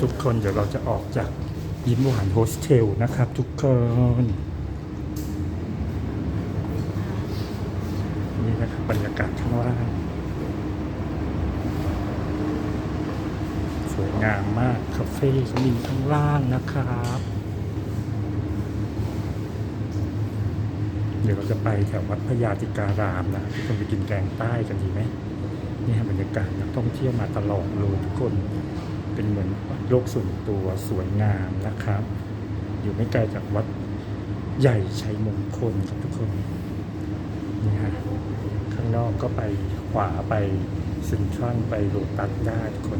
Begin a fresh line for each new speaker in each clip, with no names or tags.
ทุกคนเดี๋ยวเราจะออกจากยิ้มหวานโฮสเทลนะครับ ทุกคนนี่นะครับบรรยากาศข้างล่างสวยงามมากคาเฟ่เขามีข้างล่างนะครับ เดี๋ยวเราจะไปแถววัดพญาติการามนะทุกคนไปกินแกงใต้กันดีไหม นี่ฮะบรรยากาศนักท่องเที่ยวมาตลอดเลยทุกคนเป็นเหมือนโลกส่วนตัวสวยงามนะครับ อยู่ไม่ไกลจากวัดใหญ่ชัยมงคลครับทุกคนนี่ฮะข้างนอกก็ไปขวาไปเซ็นทรัลไปโรตัสได้ทุกคน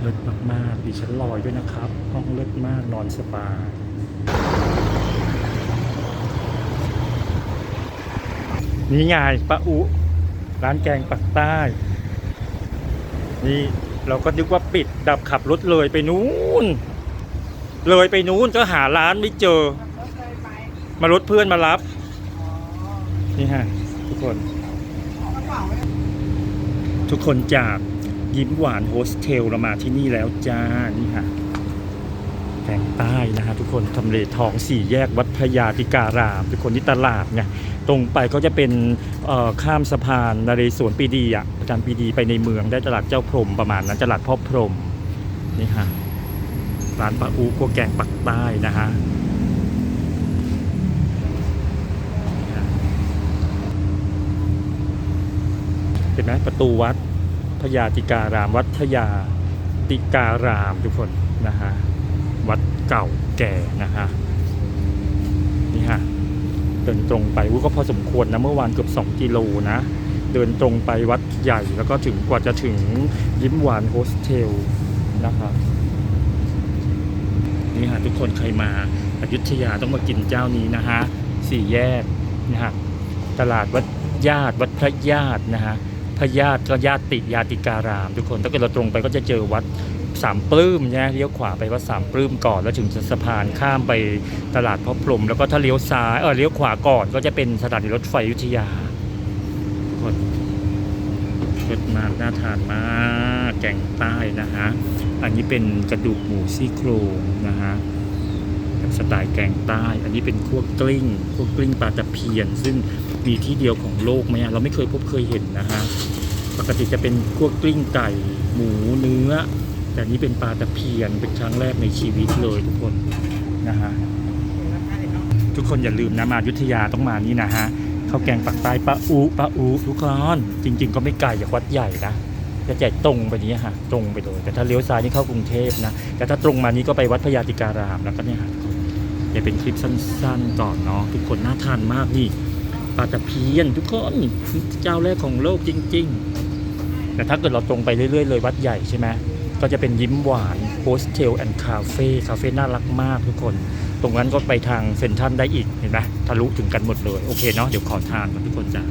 เลิศมากๆดิฉันลอยด้วยนะครับ ห้องเลิศมากนอนสบายนี่ไงป้าอุ ร้านแกงปักใต้ นี่เราก็นึกว่าปิดดับขับรถเลยไปนู้น เลยไปนู้นก็หาร้านไม่เจอ มารถเพื่อนมารับ นี่ฮะ ทุกคน ทุกคนจากยิ้มหวานโฮสเทลเรามาที่นี่แล้วจ้า นี่ฮะ ใต้นะฮะทุกคนทำเลทองสี่แยกวัดพระยาติการาม ทุกคนที่ตลาดไงตรงไปก็จะเป็นข้ามสะพานนเรศวรปีดีอะประจำปีดีไปในเมืองได้ตลาดเจ้าพรหมประมาณนั้นตลาดพ่อพรหมนี่ฮะร้านปลาอูกัวแกงปักใต้นะฮะเห็นไหมประตูวัดพญาติการาม วัดพญาติการามทุกคนนะฮะ วัดเก่าแก่นะฮะนี่ฮะเดินตรงไปวุ้ก็พอสมควรนะเมื่อวานเกือบ 2 กิโลนะ เดินตรงไปวัดใหญ่แล้วก็ถึงกว่าจะถึงยิ้มหวานโฮสเทลนะครับนี่ฮะทุกคนใครมาอยุธยาต้องมากินเจ้านี้นะฮะสี่แยกนะฮะตลาดวัดญาติวัดพระญาตินะฮะพระญาติก็ญาติยาติการาม ทุกคนถ้าเกิดเราตรงไปก็จะเจอวัด สามปลื้มนะเลี้ยวขวาไปวัดสามปลื้มก่อนแล้วถึงสะพานข้ามไปตลาดพ่อพรมแล้วก็ถ้าเลี้ยวซ้ายเออเลี้ยวขวาก่อนก็จะเป็นสถานีรถไฟอยุธยาทุกคนรสมากน่าทานมากแกงใต้นะฮะอันนี้เป็นกระดูกหมูซี่โครงนะฮะแบบสไตล์แกงใต้ อันนี้เป็นคั่วกลิ้งคั่วกลิ้งปลาตะเพียน ซึ่งมีที่เดียวของโลกไหมเราไม่เคยพบเคยเห็นนะฮะปกติจะเป็นพวกลิ้งไก่หมูเนื้อ แต่นี้เป็นปลาตะเพียนเป็นครั้งแรกในชีวิตเลยทุกคนนะฮะทุกคนอย่าลืมนะมายุทธยาต้องมานี่นะฮะข้าวแกงปักใต้ปลาอูปลาอูทุกคนจริง ๆ ก็ไม่ไกลจากวัดใหญ่นะจะแจกตรงไปนี้ฮะตรงไปเลยแต่ถ้าเลี้ยวซ้ายนี่เข้ากรุงเทพนะแต่ถ้าตรงมานี้ก็ไปวัดพญาติการามแล้วก็เนี่ยฮะทุกคนจะเป็นคลิปสั้นๆก่อนเนาะทุกคนน่าทานมากนี่ปลาตะเพียนทุกคนเจ้าแรกของโลกจริง ๆ แต่ถ้าเกิดเราตรงไปเรื่อยๆเลยวัดใหญ่ใช่ไหม ก็จะเป็นยิ้มหวานโฮสเทลแอนด์คาเฟ่คาเฟ่น่ารักมากทุกคน ตรงนั้นก็ไปทางเซ็นทรัลได้อีกเห็นไหมทะลุถึงกันหมดเลย โอเคเนาะเดี๋ยวขอทานกันทุกคนจ้ะ